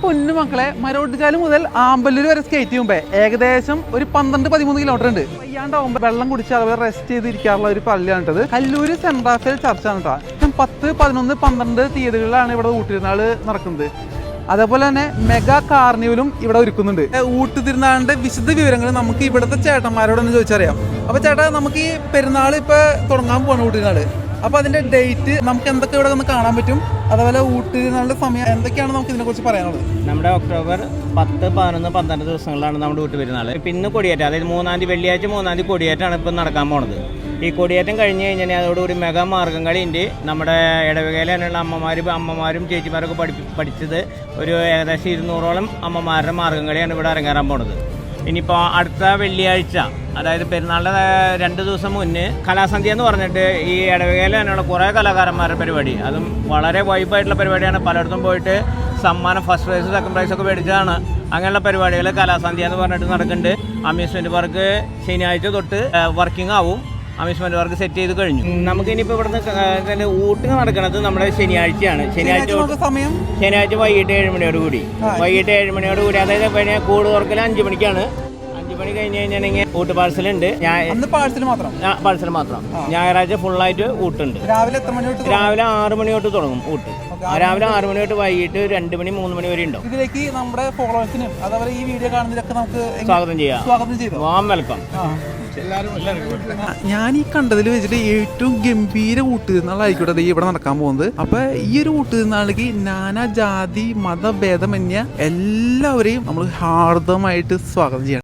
പൊന്നു മക്കളെ മരോട്ടുചാൽ മുതൽ ആമ്പല്ലൂർ വരെ സ്കേറ്റ് ചെയ്യുമ്പോ ഏകദേശം ഒരു പന്ത്രണ്ട് പതിമൂന്ന് കിലോമീറ്റർ ഉണ്ട്. വയ്യാണ്ടാവുമ്പോ വെള്ളം കുടിച്ച് അതുപോലെ റെസ്റ്റ് ചെയ്തിരിക്കാറുള്ള ഒരു പള്ളിയാണ് കേട്ടത് കല്ലൂര് സെന്റ് റാഫേൽ ചർച്ചാണ് കേട്ടോ പത്ത് പതിനൊന്ന് പന്ത്രണ്ട് തീയതികളിലാണ് ഇവിടെ ഊട്ടിരുന്നാൾ നടക്കുന്നത്. അതേപോലെ തന്നെ മെഗാ കാർണിവലും ഇവിടെ ഒരുക്കുന്നുണ്ട്. ഊട്ട് തിരുനാളിന്റെ വിശദ വിവരങ്ങൾ നമുക്ക് ഇവിടുത്തെ ചേട്ടന്മാരോടൊന്ന് ചോദിച്ചറിയാം. അപ്പൊ ചേട്ടാ നമുക്ക് ഈ പെരുന്നാൾ ഇപ്പൊ തുടങ്ങാൻ പോകണം ഊട്ടിരുന്നാൾ അപ്പൊ അതിന്റെ ഡേറ്റ് നമുക്ക് എന്തൊക്കെ ഇവിടെ ഒന്ന് കാണാൻ പറ്റും? അതുപോലെ ഊട്ടിരുന്നാളിന്റെ സമയം. എന്തൊക്കെയാണ് നമുക്ക് ഇതിനെ കുറിച്ച് പറയാനുള്ളത്? നമ്മുടെ ഒക്ടോബർ പത്ത് പതിനൊന്ന് പന്ത്രണ്ട് ദിവസങ്ങളിലാണ് നമ്മുടെ ഊട്ടി വരുന്നത് പിന്നെ കൊടിയേറ്റം. അതായത് മൂന്നാം തീയതി വെള്ളിയാഴ്ച മൂന്നാം തീയതി കൊടിയേറ്റാണ് ഇപ്പം നടക്കാൻ പോണത്. ഈ കൊടിയേറ്റം കഴിഞ്ഞ് കഴിഞ്ഞാൽ അതോടുകൂടി മെഗാ മാർഗം കളിയുണ്ട് നമ്മുടെ ഇടവകയിലുള്ള അമ്മമാരും അമ്മമാരും ചേച്ചിമാരൊക്കെ പഠിപ്പി പഠിച്ചത് ഒരു ഏകദേശം ഇരുന്നൂറോളം അമ്മമാരുടെ മാർഗം കളിയാണ് ഇവിടെ ഇറങ്ങാൻ പോണത്. ഇനിയിപ്പോൾ അടുത്ത വെള്ളിയാഴ്ച അതായത് പെരുന്നാളിന്റെ രണ്ട് ദിവസം മുന്നേ കലാസന്ധ്യ എന്ന് പറഞ്ഞിട്ട് ഈ ഇടവകയിൽ തന്നെയുള്ള കുറേ കലാകാരന്മാരുടെ പരിപാടി. അതും വളരെ വൈബായിട്ടുള്ള പരിപാടിയാണ്. പലയിടത്തും പോയിട്ട് സമ്മാനം ഫസ്റ്റ് പ്രൈസ് സെക്കൻഡ് പ്രൈസ് ഒക്കെ മേടിച്ചതാണ്. അങ്ങനെയുള്ള പരിപാടികൾ കലാസന്ധ്യ എന്ന് പറഞ്ഞിട്ട് നടക്കുന്നുണ്ട്. അമ്യൂസ്മെന്റ് പാർക്ക് ശനിയാഴ്ച തൊട്ട് വർക്കിംഗ് ആവും. അമ്യൂസ്മെന്റ് പാർക്ക് സെറ്റ് ചെയ്ത് കഴിഞ്ഞു. നമുക്ക് ഇനിയിപ്പോൾ ഇവിടുന്ന് ഊട്ടിന് നടക്കുന്നത് നമ്മുടെ ശനിയാഴ്ചയാണ്. ശനിയാഴ്ച സമയം? ശനിയാഴ്ച വൈകിട്ട് ഏഴ് മണിയോട് കൂടി. വൈകിട്ട് ഏഴ് മണിയോട് കൂടി അതായത് പിന്നെ കൂട് തുറക്കൽ അഞ്ച് മണിക്കാണ്. അഞ്ച് മണി കഴിഞ്ഞ് കഴിഞ്ഞാണെങ്കിൽ ഊട്ട് പാഴ്സലുണ്ട് ഞാൻ അന്ന് പാഴ്സൽ മാത്രം? പാഴ്സൽ മാത്രം. ഞായറാഴ്ച ഫുള്ളായിട്ട് ഊട്ടുണ്ട്. രാവിലെ എത്ര മണി രാവിലെ ആറ് മണി തൊട്ട് തുടങ്ങും ഊട്ട്. രാവിലെ ആറ് മണി തൊട്ട് വൈകിട്ട് രണ്ട് മണി മൂന്ന് മണി വരെ ഉണ്ടാവും. ഇതിലേക്ക് നമ്മുടെ ഫോളോവേഴ്സിനും അതേപോലെ ഈ വീഡിയോ കാണുന്നതിലൊക്കെ നമുക്ക് സ്വാഗതം ചെയ്യാം. സ്വാഗതം ചെയ്യാം വാം വെൽക്കം. ഞാൻ ഈ കണ്ടതിൽ വെച്ചിട്ട് ഏറ്റവും ഗംഭീര കൂട്ടുതിരുന്നാളായിക്കോട്ടെ ദേ ഇവിടെ നടക്കാൻ പോകുന്നത്. അപ്പൊ ഈ ഒരു ഊട്ടുതിരുന്നാളിക്ക് നാനാ ജാതി മതഭേദമന്യ എല്ലാവരെയും നമ്മൾ ഹാർദമായിട്ട് സ്വാഗതം ചെയ്യണം.